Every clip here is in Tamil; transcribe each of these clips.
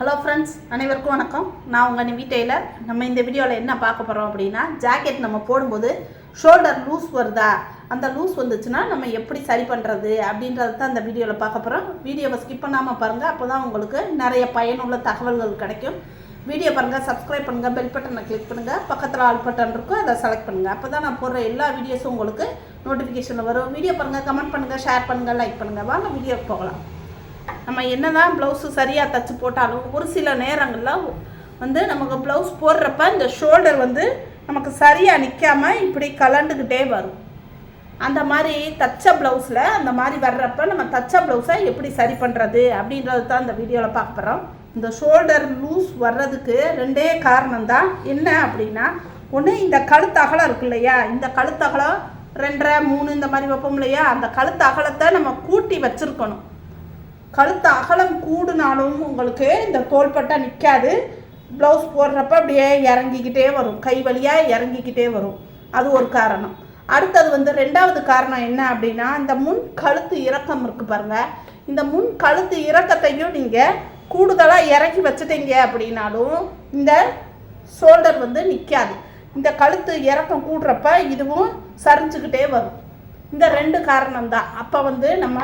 ஹலோ ஃப்ரெண்ட்ஸ் அனைவருக்கும் வணக்கம். நான் உங்கள் நிவி டெய்லர் நம்ம இந்த வீடியோவில் என்ன பார்க்க போகிறோம் அப்படின்னா ஜாக்கெட் நம்ம போடும்போது ஷோல்டர் லூஸ் வருதா? அந்த லூஸ் வந்துச்சுன்னா நம்ம எப்படி சரி பண்ணுறது அப்படின்றது தான் இந்த வீடியோவில் பார்க்க போகிறோம் வீடியோவை ஸ்கிப் பண்ணாமல் பாருங்கள் அப்போ தான் உங்களுக்கு நிறைய பயனுள்ள தகவல்கள் கிடைக்கும். வீடியோ பாருங்கள் சப்ஸ்கிரைப் பண்ணுங்கள் பெல் பட்டனை கிளிக் பண்ணுங்கள் பக்கத்தில் ஆல் பட்டன் இருக்கும் அதை செலக்ட் பண்ணுங்கள் அப்போ தான் நான் போடுற எல்லா வீடியோஸும் உங்களுக்கு நோட்டிஃபிகேஷனில் வரும். வீடியோ பாருங்கள் கமெண்ட் பண்ணுங்கள் ஷேர் பண்ணுங்கள் லைக் பண்ணுங்கள் வாங்க வீடியோக்கு போகலாம். நம்ம என்ன தான் ப்ளவுஸு சரியாக தச்சு போட்டாலும் ஒரு சில நேரங்களில் வந்து நமக்கு ப்ளவுஸ் போடுறப்ப இந்த ஷோல்டர் வந்து நமக்கு சரியாக நிற்காமல் இப்படி கலண்டுக்கிட்டே வரும். அந்த மாதிரி தச்ச ப்ளவுஸில் அந்த மாதிரி வர்றப்ப நம்ம தச்ச ப்ளவுஸை எப்படி சரி பண்ணுறது அப்படின்றது தான் இந்த வீடியோவில் பார்க்க போகிறோம் இந்த ஷோல்டர் லூஸ் வர்றதுக்கு ரெண்டே காரணம் தான் என்ன அப்படின்னா ஒன்று இந்த கழுத்து அகலம் இருக்கு இல்லையா? இந்த கழுத்து அகலம் ரெண்டரை மூணு இந்த மாதிரி வைப்போம் இல்லையா? அந்த கழுத்து அகலத்தை நம்ம கூட்டி வச்சுருக்கணும். கழுத்து அகலம் கூடுனாலும் உங்களுக்கு இந்த தோல்பட்டா நிற்காது ப்ளவுஸ் போடுறப்ப அப்படியே இறங்கிக்கிட்டே வரும். கை வழியாக இறங்கிக்கிட்டே வரும். அது ஒரு காரணம். அடுத்தது வந்து ரெண்டாவது காரணம் என்ன அப்படின்னா இந்த முன் கழுத்து இறக்கம் இருக்குது பாருங்கள் இந்த முன் கழுத்து இறக்கத்தையும் நீங்கள் கூடுதலாக இறக்கி வச்சுட்டீங்க அப்படின்னாலும் இந்த ஷோல்டர் வந்து நிற்காது இந்த கழுத்து இறக்கம் கூடுறப்ப இதுவும் சரிஞ்சுக்கிட்டே வரும். இந்த ரெண்டு காரணம் தான் அப்போ வந்து நம்ம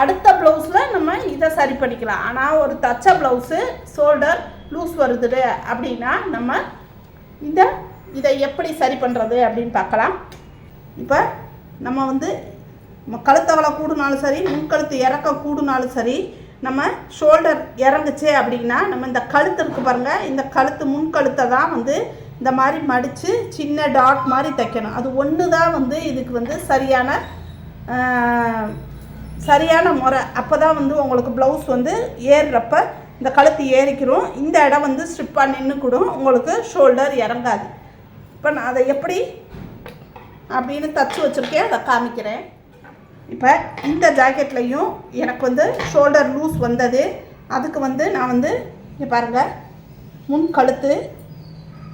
அடுத்த ப்ளவுஸில் நம்ம இதை சரி பண்ணிக்கலாம். ஆனால் ஒரு தச்ச ப்ளவுஸு ஷோல்டர் லூஸ் வருது அப்படின்னா நம்ம இந்த இதை எப்படி சரி பண்ணுறது அப்படின்னு பார்க்கலாம். இப்போ நம்ம வந்து நம்ம கழுத்தவளை கூடுனாலும் சரி முன்கழுத்து இறக்க கூடுனாலும் சரி நம்ம ஷோல்டர் இறங்குச்சு அப்படின்னா நம்ம இந்த கழுத்து இருக்கு பாருங்கள் இந்த கழுத்து முன்கழுத்தை தான் வந்து இந்த மாதிரி மடித்து சின்ன டாட் மாதிரி தைக்கணும். அது ஒன்று தான் வந்து இதுக்கு வந்து சரியான சரியான முறை. அப்போ தான் வந்து உங்களுக்கு ப்ளவுஸ் வந்து ஏறுறப்ப இந்த கழுத்து ஏறிக்கிறோம் இந்த இடம் வந்து ஸ்ட்ரிப்பாக கூட உங்களுக்கு ஷோல்டர் இறங்காது. இப்போ நான் அதை எப்படி அப்படின்னு தச்சு வச்சுருக்கேன். அதை காமிக்கிறேன். இப்போ இந்த ஜாக்கெட்லேயும் எனக்கு வந்து ஷோல்டர் லூஸ் வந்தது. அதுக்கு வந்து நான் வந்து இங்கே பாருங்கள் முன் கழுத்து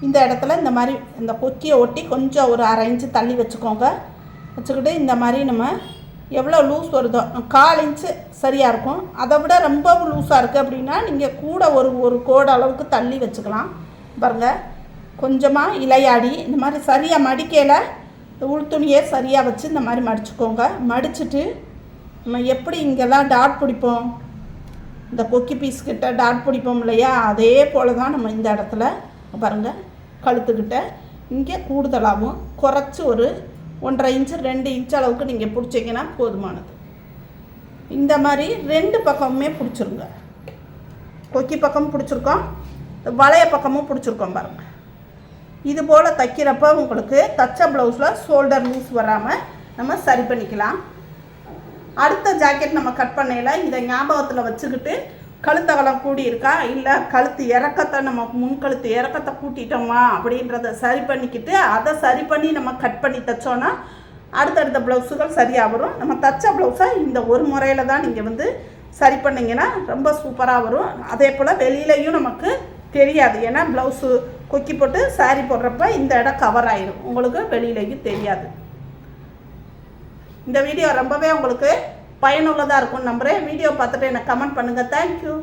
இந்த இடத்துல இந்த மாதிரி இந்த கொக்கியை ஒட்டி கொஞ்சம் ஒரு அரை இன்ச்சு தள்ளி வச்சுக்கோங்க. வச்சுக்கிட்டு இந்த மாதிரி நம்ம எவ்வளோ லூஸ் வருதோ. கால் இன்ச்சு சரியாக இருக்கும். அதை விட ரொம்ப லூஸாக இருக்குது அப்படின்னா நீங்கள் கூட ஒரு ஒரு கோடு அளவுக்கு தள்ளி வச்சுக்கலாம். பாருங்கள் கொஞ்சமாக இலையாடி இந்த மாதிரி சரியாக மடிக்கையில் உள் சரியாக வச்சு இந்த மாதிரி மடிச்சுக்கோங்க. மடிச்சுட்டு நம்ம எப்படி இங்கெல்லாம் டாட் பிடிப்போம்? இந்த கொக்கி பீஸ் கிட்ட டாட் பிடிப்போம் இல்லையா? அதே போல் தான் நம்ம இந்த இடத்துல பாருங்கள் கழுத்துக்கிட்ட இங்கே கூடுதலாகவும் குறைச்சி ஒரு ஒன்றரை இன்ச்சு ரெண்டு இன்ச் அளவுக்கு நீங்கள் பிடிச்சிங்கன்னா போதுமானது. இந்த மாதிரி ரெண்டு பக்கமுமே பிடிச்சிருங்க. கொக்கி பக்கம் பிடிச்சிருக்கோம் வளைய பக்கமும் பிடிச்சிருக்கோம் பாருங்கள் இது போல் தைக்கிறப்ப உங்களுக்கு தச்ச ப்ளவுஸில் ஷோல்டர் லூஸ் வராமல் நம்ம சரி பண்ணிக்கலாம். அடுத்த ஜாக்கெட் நம்ம கட் பண்ணையில் இதை ஞாபகத்தில் வச்சுக்கிட்டு கழுத்தகலம் கூடி இருக்கா இல்லை கழுத்து இறக்கத்தை நம்ம முன் கழுத்து இறக்கத்தை கூட்டிட்டோமா அப்படின்றத சரி பண்ணிக்கிட்டு அதை சரி பண்ணி நம்ம கட் பண்ணி தைச்சோன்னா அடுத்தடுத்த ப்ளவுஸுகள் சரியாக வரும் நம்ம தைச்ச ப்ளவுஸை இந்த ஒரு முறையில் தான் நீங்கள் வந்து சரி பண்ணிங்கன்னா ரொம்ப சூப்பராக வரும். அதே போல் வெளியிலையும் நமக்கு தெரியாது. ஏன்னா ப்ளவுஸு கொக்கி போட்டு சாரி போடுறப்ப இந்த இடம் கவர் ஆயிடும் உங்களுக்கு வெளியிலையும் தெரியாது. இந்த வீடியோ ரொம்பவே உங்களுக்கு பயனுள்ளதாக இருக்கும்னு நம்புகிறேன் வீடியோ பார்த்துட்டு எனக்கு கமெண்ட் பண்ணுங்கள் தேங்க்யூ